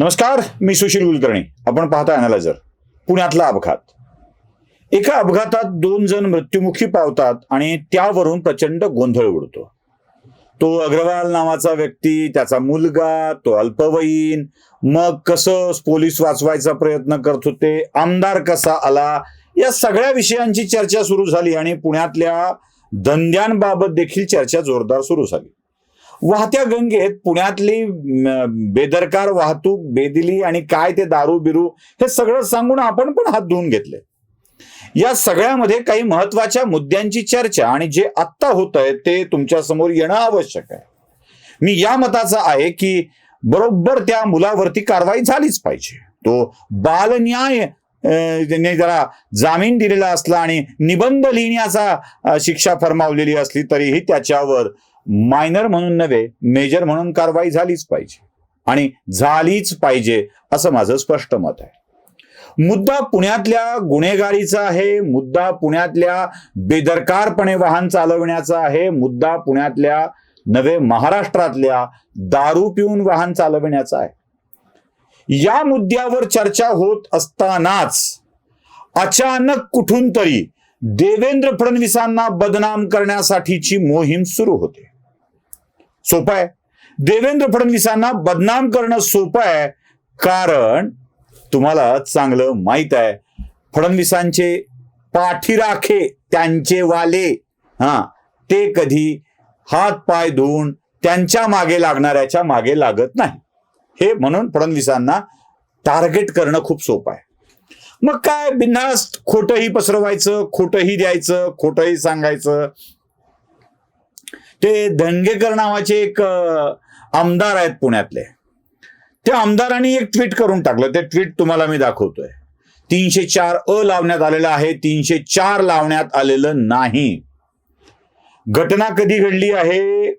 नमस्कार मी सुशील कुलकर्णी. आपण पाहता अॅनालायझर पुण्यातला अपघात. एका अपघातात दोन जण मृत्युमुखी पावतात आणि त्यावरून प्रचंड गोंधळ उडतो. तो अग्रवाल नावाचा व्यक्ती त्याचा मुलगा तो अल्पवयीन. मग कसं पोलीस वाचवायचा प्रयत्न करत होते? आमदार कसा आला? या सगळ्या विषयांची चर्चा सुरू झाली आणि पुण्यातल्या धंद्यांबाबत देखील चर्चा जोरदार सुरू झाली. वाहत्या गंगेत पुण्यातली बेदरकार वाहतूक बेदिली आणि काय ते दारू बिरू हे सगळं सांगून आपण पण हात धुवून घेतले. या सगळ्यामध्ये काही महत्त्वाच्या मुद्द्यांची चर्चा आणि जे आत्ता होत आहे ते तुमच्यासमोर येणं आवश्यक आहे. मी या मताचा आहे की बरोबर त्या मुलावरती कारवाई झालीच पाहिजे. तो बालन्याय जरा जामीन दिलेला असला आणि निबंध लिहिण्याचा शिक्षा फरमावलेली असली तरीही त्याच्यावर मायनर म्हणून नव्हे मेजर म्हणून कारवाई झालीच पाहिजे. आणि झालीच पाहिजे असं माझं स्पष्ट मत आहे. मुद्दा पुण्यातल्या गुन्हेगारीचा आहे मुद्दा पुण्यातल्या बेदरकारपणे वाहन चालवण्याचा आहे मुद्दा पुण्यातल्या नवे महाराष्ट्रातल्या दारू पिऊन वाहन चालवण्याचा आहे. या मुद्द्यावर चर्चा होत असतानाच अचानक कुठून तरी देवेंद्र फडणवीसांना बदनाम करण्यासाठीची मोहीम सुरू होते. सोपं आहे. देवेंद्र फडणवीसांना बदनाम करणं सोपं आहे कारण तुम्हाला चांगलं माहीत आहे फडणवीसांचे पाठीराखे त्यांचे वाले हा ते कधी हात पाय धुवून त्यांच्या मागे लागणाऱ्याच्या मागे लागत नाही. हे म्हणून फडणवीसांना टार्गेट करणं खूप सोपं आहे. मग काय बिनधास्त खोटंही पसरवायचं खोटंही द्यायचं खोटंही सांगायचं ते धनगेकर नावाचे एक आमदार आहेत पुण्यातले. त्या आमदारांनी एक ट्विट करून टाकलं. ते ट्विट तुम्हाला मी दाखवतोय. तीनशे चार अ लावण्यात आलेलं आहे तीनशे चार लावण्यात आलेलं नाही. घटना कधी घडली आहे?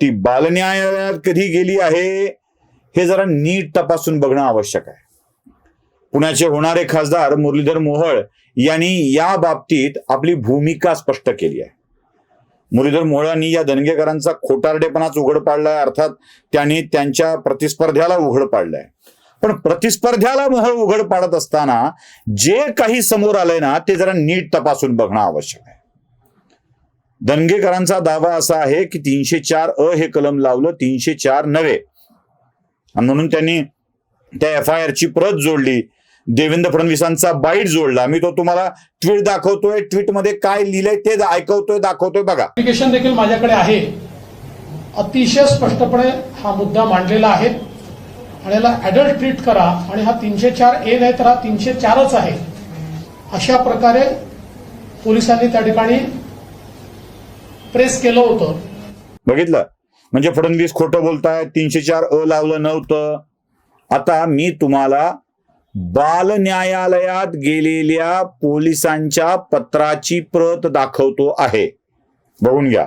ती बालन्यायालयात कधी गेली आहे? हे जरा नीट तपासून बघणं आवश्यक आहे. पुण्याचे होणारे खासदार मुरलीधर मोहोळ यांनी या बाबतीत आपली भूमिका स्पष्ट केली आहे. मुरलीधर मोहोळांनी या दणगेकरांचा खोटारडेपणाच उघड पाडलाय. अर्थात त्यांनी त्यांच्या प्रतिस्पर्ध्याला उघड पाडलाय. पण प्रतिस्पर्ध्याला मोहळ उघड पाडत असताना जे काही समोर आलंय ना ते जरा नीट तपासून बघणं आवश्यक आहे. दणगेकरांचा दावा असा आहे की तीनशे चार अ हे कलम लावलं तीनशे चार नव्हे. आणि म्हणून त्यांनी त्या एफ आय आरची प्रत जोडली. देवेंद्र फडणवीसांचा बाईट जोडला. मी तो तुम्हाला ट्विट दाखवतोय. ट्विटमध्ये काय लिहिलंय ते ऐकवतोय दाखवतोय बघा. ऍप्लिकेशन देखील माझ्याकडे आहे. अतिशय स्पष्टपणे हा मुद्दा मांडलेला आहे. आणि याला ऍडल्ट ट्रीट करा. आणि हा तीनशे चार ए नाही तर हा तीनशे चारच आहे. अशा प्रकारे पोलिसांनी त्या ठिकाणी प्रेस केलं होतं. बघितलं? म्हणजे फडणवीस खोटं बोलताय तीनशे चार अ लावलं नव्हतं. आता मी तुम्हाला बाल न्यायालयात गेलेल्या पोलिसांच्या पत्राची प्रत दाखवतो आहे. बघून घ्या.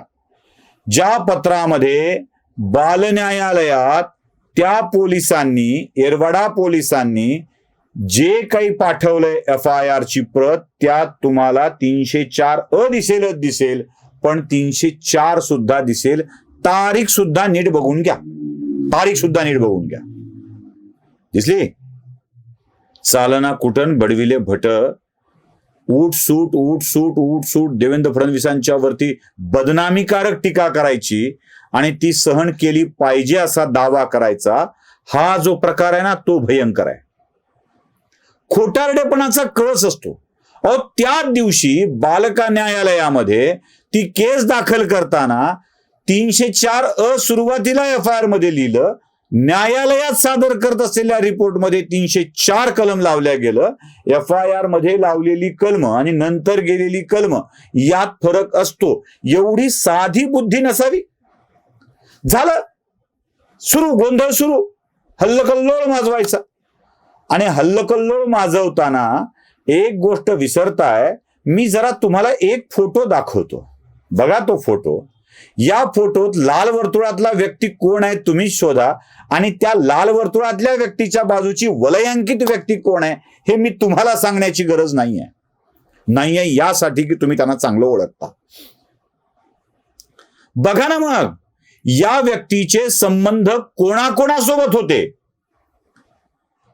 ज्या पत्रामध्ये बाल न्यायालयात त्या पोलिसांनी येरवडा पोलिसांनी जे काही पाठवलंय एफ आय आरची प्रत त्यात तुम्हाला तीनशे चार अ दिसेलच दिसेल पण तीनशे चार सुद्धा दिसेल. तारीख सुद्धा नीट बघून घ्या. तारीख सुद्धा नीट बघून घ्या. दिसली? चालना कुटन बडविले भट उठ सूट उठ सूट उठ सूट देवेंद्र फडणवीसांच्या वरती बदनामीकारक टीका करायची आणि ती सहन केली पाहिजे असा दावा करायचा हा जो प्रकार आहे ना तो भयंकर आहे. खोटारडेपणाचा कळस असतो. अ त्या दिवशी बालका न्यायालयामध्ये ती केस दाखल करताना तीनशे चार अ सुरुवातीला एफ आय आरमध्ये लिहिलं न्यायालयात सादर करत असलेल्या रिपोर्टमध्ये तीनशे चार कलम लावल्या गेलं. एफ आय आरमध्ये लावलेली कलम आणि नंतर गेलेली कलम यात फरक असतो. एवढी साधी बुद्धी नसावी. झालं. सुरू गोंधळ सुरू. हल्लकल्लोळ माजवायचा. आणि हल्लकल्लोळ माजवताना एक गोष्ट विसरताय मी जरा तुम्हाला एक फोटो दाखवतो. बघा तो फोटो. या फोटोत लाल वर्तुळातला व्यक्ती कोण आहे तुम्ही शोधा. आणि त्या लाल वर्तुळातल्या व्यक्तीच्या बाजूची वलयांकित व्यक्ती कोण आहे हे मी तुम्हाला सांगण्याची गरज नाहीये. नाहीये यासाठी की तुम्ही त्यांना चांगलं ओळखता. बघा ना मग या व्यक्तीचे संबंध कोणाकोणासोबत होते?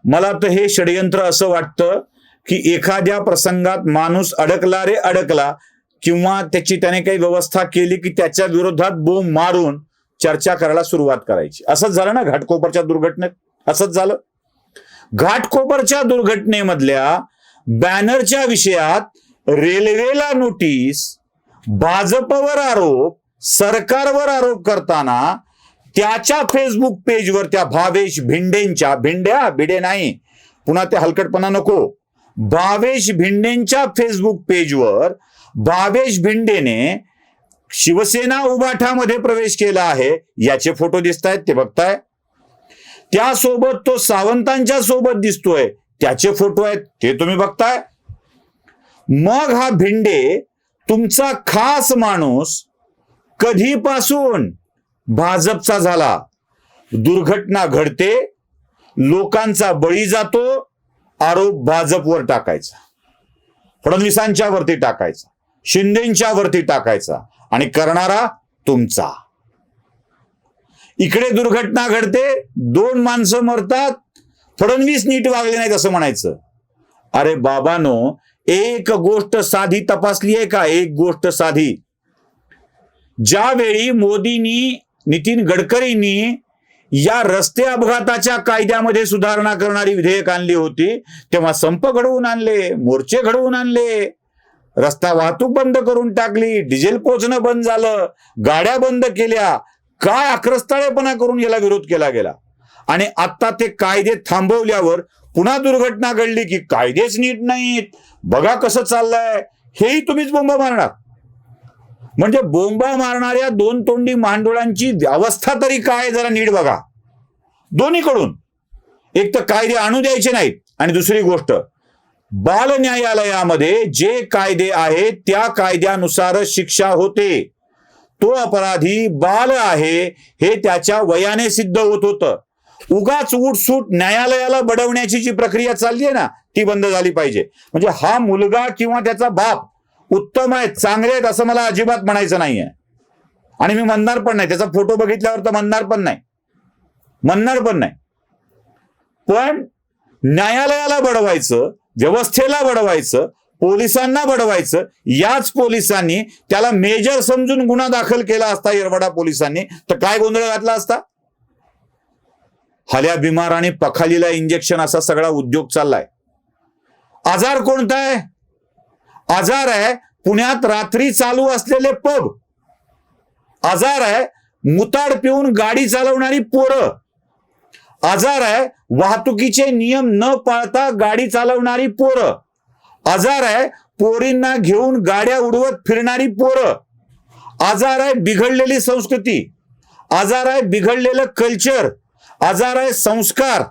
मला तर हे षडयंत्र असं वाटतं की एखाद्या प्रसंगात माणूस अडकला रे अडकला किंवा त्याची त्याने काही व्यवस्था केली की त्याच्या विरोधात बोंब मारून चर्चा करायला सुरुवात करायची. असंच झालं ना घाटकोपरच्या दुर्घटनेत? असंच झालं? घाटकोपरच्या दुर्घटनेमधल्या बॅनरच्या विषयात रेल्वेला नोटीस भाजपवर आरोप सरकारवर आरोप करताना त्याच्या फेसबुक पेजवर त्या भावेश भिंडेंच्या भिंड्या भिडे नाही पुन्हा ते हलकटपणा नको. भावेश भिंडेंच्या फेसबुक पेजवर भावेश भिंडेने शिवसेना उभाठामध्ये प्रवेश केला आहे. याचे फोटो दिसत आहेत ते बघताय. त्यासोबत तो सावंतांच्या सोबत दिसतोय. त्याचे फोटो आहेत ते तुम्ही बघताय. मग हा भिंडे तुमचा खास माणूस कधीपासून भाजपचा झाला? दुर्घटना घडते लोकांचा बळी जातो आरोप भाजपवर टाकायचा. फडणवीसांच्या वरती टाकायचा. शिंदेच्या वरती टाकायचा. आणि करणारा तुमचा. इकडे दुर्घटना घडते दोन माणसं मरतात फडणवीस नीट वागले नाहीत असं म्हणायचं. अरे बाबानो एक गोष्ट साधी तपासली आहे का? एक गोष्ट साधी. ज्यावेळी मोदींनी नितीन गडकरींनी या रस्ते अपघाताच्या कायद्यामध्ये सुधारणा करणारी विधेयक आणली होती तेव्हा संप घडवून आणले मोर्चे घडवून आणले. रस्ता वाहतूक बंद करून टाकली डिझेल पोचणं बंद झालं गाड्या बंद केल्या काय आक्रस्ताळेपणा करून याला विरोध केला गेला? आणि आता ते कायदे थांबवल्यावर पुन्हा दुर्घटना घडली की कायदेच नीट नाहीत. बघा कसं चाललंय. हेही तुम्हीच बोंब मारणार. म्हणजे बोंबा मारणाऱ्या दोन तोंडी मांडोळांची अवस्था तरी काय? जरा नीट बघा. दोन्हीकडून. एक तर कायदे आणू द्यायचे नाहीत. आणि दुसरी गोष्ट बाल न्यायालयामध्ये जे कायदे आहेत त्या कायद्यानुसारच शिक्षा होते. तो अपराधी बाल आहे हे त्याच्या वयाने सिद्ध होत होतं. उगाच उठसूट न्यायालयाला बडवण्याची जी प्रक्रिया चालली आहे ना ती बंद झाली पाहिजे. म्हणजे हा मुलगा किंवा त्याचा बाप उत्तम आहे चांगले आहेत असं मला अजिबात म्हणायचं नाहीये. आणि मी म्हणणार पण नाही. त्याचा फोटो बघितल्यावर तर म्हणणार पण नाही. म्हणणार पण नाही. पण न्यायालयाला बडवायचं व्यवस्थेला बडवायचं पोलिसांना बडवायचं याच पोलिसांनी त्याला मेजर समजून गुन्हा दाखल केला असता येरवडा पोलिसांनी तर काय गोंधळ घातला असता? हल्या बिमार आणि पखालीला इंजेक्शन असा सगळा उद्योग चाललाय. आजार कोणता आहे? आजार आहे पुण्यात रात्री चालू असलेले पब. आजार आहे मुताड पिऊन गाडी चालवणारी पोरं. आजार आहे वाहतुकीचे नियम न पाळता गाडी चालवणारी पोरं. आजार आहे पोरींना घेऊन गाड्या उडवत फिरणारी पोरं. आजार आहे बिघडलेली संस्कृती. आजार आहे बिघडलेलं कल्चर आजार आहे संस्कार.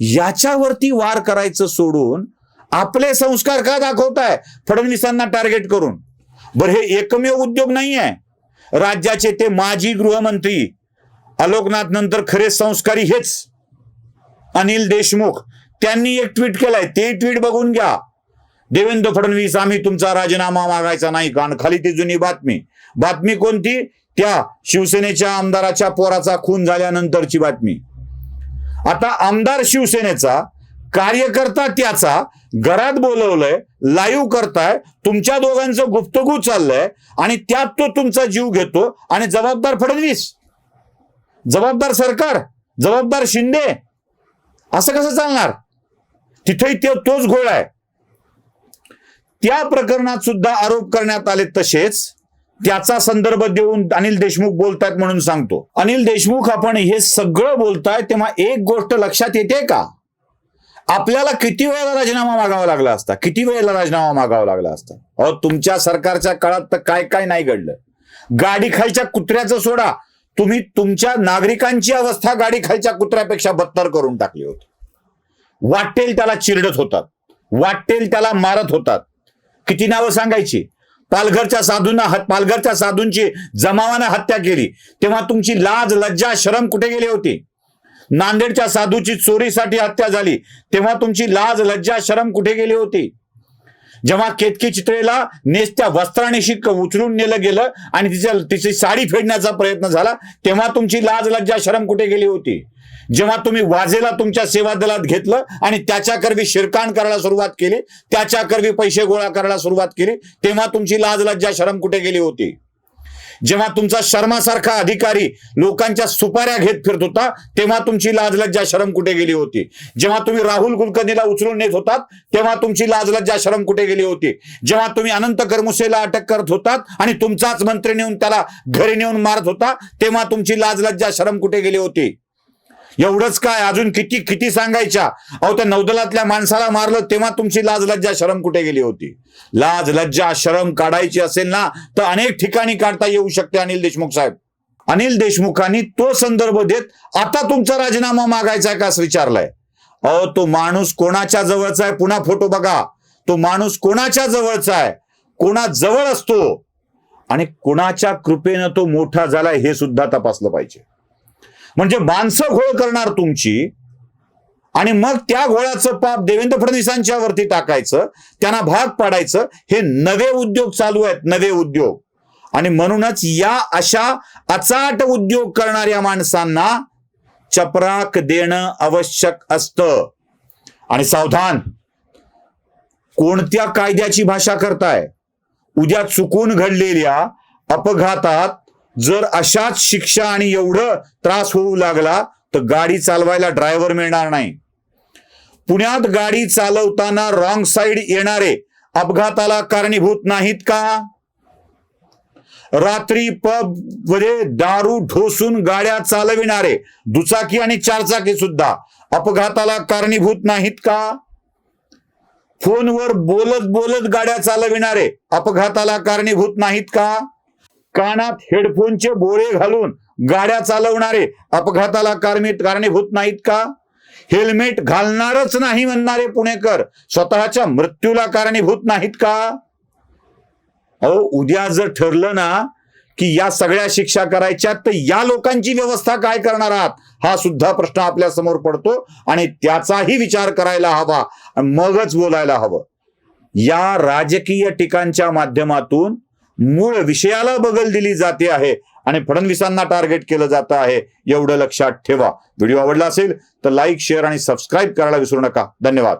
याच्यावरती वार करायचं सोडून आपले संस्कार का दाखवताय? फडणवीसांना टार्गेट करून. बरं हे एकमेव उद्योग नाही आहे राज्याचे ते माजी गृहमंत्री. अलोकनाथ नंतर खरे संस्कारी हेच. अनिल देशमुख. त्यांनी एक ट्विट केलाय. ते ट्विट बघून घ्या. देवेंद्र फडणवीस आम्ही तुमचा राजीनामा मागायचा नाही. कारण खाली ती जुनी बातमी. बातमी कोणती? त्या शिवसेनेच्या आमदाराच्या पोराचा खून झाल्यानंतरची बातमी. आता आमदार शिवसेनेचा कार्यकर्ता त्याचा घरात बोलवलंय लाईव्ह करताय तुमच्या दोघांचं गुप्तगू चाललंय आणि त्यात तो तुमचा जीव घेतो आणि जबाबदार फडणवीस. जबाबदार सरकार जबाबदार शिंदे. असं कसं चालणार? तिथेही ते तोच घोळ आहे. त्या प्रकरणात सुद्धा आरोप करण्यात आले तसेच त्याचा संदर्भ देऊन अनिल देशमुख बोलतायत म्हणून सांगतो. अनिल देशमुख आपण हे सगळं बोलताय तेव्हा एक गोष्ट लक्षात येते का? आपल्याला किती वेळेला राजीनामा मागावा लागला असता? किती वेळेला राजीनामा मागावा लागला असता? अहो तुमच्या सरकारच्या काळात तर काय काय नाही घडलं. गाडी खालच्या कुत्र्याचं सोडा. तुम्ही तुमच्या नागरिकांची अवस्था गाडी खालच्या कुत्र्यापेक्षा बत्तर करून टाकली होती. वाटेल त्याला चिरडत होतात. वाटेल त्याला मारत होतात. किती नावं सांगायची? पालघरच्या साधूंना हत- पालघरच्या साधूंची जमावानं हत्या केली. तेव्हा तुमची लाज लज्जा शरम कुठे गेली होती? नांदेडच्या साधूची चोरीसाठी हत्या झाली. तेव्हा तुमची लाज लज्जा शरम कुठे गेली होती? जेव्हा केतकी चित्रेला नेसत्या वस्त्रानिशी उचलून नेलं गेलं आणि तिच्या तिची साडी फेडण्याचा प्रयत्न झाला तेव्हा तुमची लाज लज्जा शरम कुठे गेली होती? जेव्हा तुम्ही वाजेला तुमच्या सेवा दलात घेतलं आणि त्याच्याकरवी शिरकाण करायला सुरुवात केली त्याच्याकरवी पैसे गोळा करायला सुरुवात केली तेव्हा तुमची लाज लज्जा शरम कुठे गेली होती? जेव्हा तुमचा शर्मासारखा अधिकारी लोकांच्या सुपाऱ्या घेत फिरत होता तेव्हा तुमची लाज लज्जा शरम कुठे गेली होती? जेव्हा तुम्ही राहुल कुलकर्णीला उचलून नेत होतात तेव्हा तुमची लाज लज्जा शरम कुठे गेली होती? जेव्हा तुम्ही अनंत करमुसेला अटक करत होतात आणि तुमचाच मंत्री नेऊन त्याला घरी नेऊन मारत होता तेव्हा तुमची लाज लज्जा शरम कुठे गेली होती? एवढंच काय? अजून किती किती सांगायच्या? अहो त्या नौदलातल्या माणसाला मारलं तेव्हा तुमची लाज लज्जा शरम कुठे गेली होती? लाज लज्जा शरम काढायची असेल ना तर अनेक ठिकाणी काढता येऊ शकते अनिल देशमुख साहेब. अनिल देशमुखांनी तो संदर्भ देत आता तुमचा राजीनामा मागायचा आहे का असं विचारलाय? अहो तो माणूस कोणाच्या जवळचा आहे? पुन्हा फोटो बघा. तो माणूस कोणाच्या जवळचा आहे? कोणा जवळ असतो? आणि कोणाच्या कृपेनं तो मोठा झालाय हे सुद्धा तपासलं पाहिजे. म्हणजे माणसं घोळ करणार तुमची आणि मग त्या घोळाचं पाप देवेंद्र फडणवीसांच्या वरती टाकायचं त्यांना भाग पाडायचं हे नवे उद्योग चालू आहेत नवे उद्योग. आणि म्हणूनच या अशा अचाट उद्योग करणाऱ्या माणसांना चपराक देणं आवश्यक असतं. आणि सावधान कोणत्या कायद्याची भाषा करताय? उद्या चुकून घडलेल्या अपघातात जर अशाच शिक्षा आणि एवढं त्रास होऊ लागला तर गाडी चालवायला ड्रायव्हर मिळणार नाही. पुण्यात गाडी चालवताना रॉंग साईड येणारे अपघाताला कारणीभूत नाहीत का? रात्री पबमध्ये दारू ढोसून गाड्या चालविणारे दुचाकी आणि चारचाकी सुद्धा अपघाताला कारणीभूत नाहीत का? फोनवर बोलत बोलत गाड्या चालविणारे अपघाताला कारणीभूत नाहीत का? कानात हेडफोनचे बोळे घालून गाड्या चालवणारे अपघाताला कारणी- कारणीभूत नाहीत का? हेल्मेट घालणारच नाही म्हणणारे पुणेकर स्वतःच्या मृत्यूला कारणीभूत नाहीत का? अहो उद्या जर ठरलं ना की या सगळ्या शिक्षा करायच्या तर या लोकांची व्यवस्था काय करणार आहात? हा सुद्धा प्रश्न आपल्यासमोर पडतो आणि त्याचाही विचार करायला हवा मगच बोलायला हवं. या राजकीय टीकांच्या माध्यमातून मूळ विषयाला बगल दिली जाते आहे आणि फडणवीसांना टार्गेट केलं जातं आहे. एवढं लक्षात ठेवा. व्हिडिओ आवडला असेल तर लाईक शेअर आणि सबस्क्राईब करायला विसरू नका. धन्यवाद.